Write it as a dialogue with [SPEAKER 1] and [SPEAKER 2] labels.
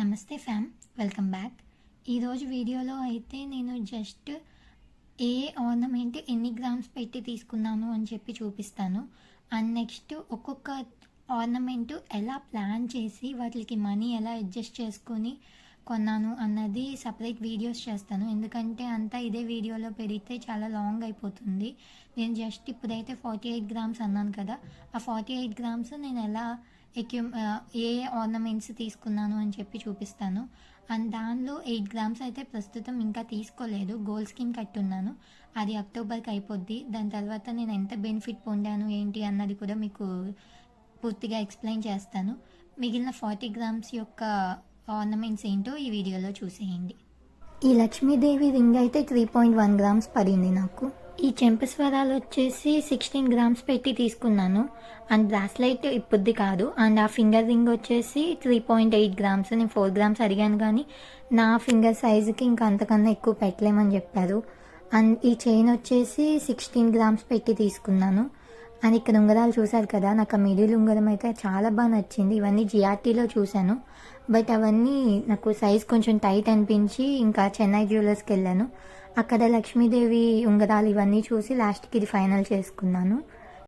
[SPEAKER 1] నమస్తే ఫ్యామ్ welcome back. ఈరోజు వీడియోలో అయితే నేను జస్ట్ ఏ ఆర్నమెంట్ ఎన్ని గ్రామ్స్ పెట్టి తీసుకున్నాను అని చెప్పి చూపిస్తాను. అండ్ నెక్స్ట్ ఒక్కొక్క ఆర్నమెంట్ ఎలా ప్లాన్ చేసి వాటికి మనీ ఎలా అడ్జస్ట్ చేసుకొని కొన్నాను అన్నది సపరేట్ వీడియోస్ చేస్తాను. ఎందుకంటే అంతా ఇదే వీడియోలో పెడితే చాలా లాంగ్ అయిపోతుంది. నేను జస్ట్ ఇప్పుడైతే ఫార్టీ ఎయిట్ గ్రామ్స్ అన్నాను కదా. ఆ ఫార్టీ ఎయిట్ గ్రామ్స్ నేను ఎలా ఎక్యూ ఏ ఆర్నమెంట్స్ తీసుకున్నాను అని చెప్పి చూపిస్తాను. అండ్ దానిలో ఎయిట్ గ్రామ్స్ అయితే ప్రస్తుతం ఇంకా తీసుకోలేదు. గోల్డ్ స్కీమ్ కట్టున్నాను. అది అక్టోబర్కి అయిపోద్ది. దాని తర్వాత నేను ఎంత బెనిఫిట్ పొందాను ఏంటి అన్నది కూడా మీకు పూర్తిగా ఎక్స్ప్లెయిన్ చేస్తాను. మిగిలిన ఫార్టీ గ్రామ్స్ యొక్క ఆర్నమెంట్స్ ఏంటో ఈ వీడియోలో చూసేయండి. ఈ లక్ష్మీదేవి రింగ్ అయితే త్రీ పాయింట్ వన్ గ్రామ్స్ పడింది నాకు. ఈ చెంపస్వరాలు వచ్చేసి సిక్స్టీన్ గ్రామ్స్ పెట్టి తీసుకున్నాను. అండ్ బ్రాస్లైట్ ఇప్పుద్ది కాదు. అండ్ ఆ ఫింగర్ రింగ్ వచ్చేసి త్రీ పాయింట్ ఎయిట్ గ్రామ్స్ నేను ఫోర్ గ్రామ్స్ అడిగాను కానీ నా ఫింగర్ సైజుకి ఇంకా అంతకన్నా ఎక్కువ పెట్టలేమని చెప్పారు. అండ్ ఈ చైన్ వచ్చేసి సిక్స్టీన్ గ్రామ్స్ పెట్టి తీసుకున్నాను. అండ్ ఇక్కడ ఉంగరాలు చూశారు కదా నాకు ఆ మిడిల్ ఉంగరం అయితే చాలా బాగా నచ్చింది. ఇవన్నీ జిఆర్టీలో చూశాను. బట్ అవన్నీ నాకు సైజ్ కొంచెం టైట్ అనిపించి ఇంకా చెన్నై జ్యువెలర్స్కి వెళ్ళాను. అక్కడ లక్ష్మీదేవి ఉంగరాలు ఇవన్నీ చూసి లాస్ట్కి ఇది ఫైనల్ చేసుకున్నాను.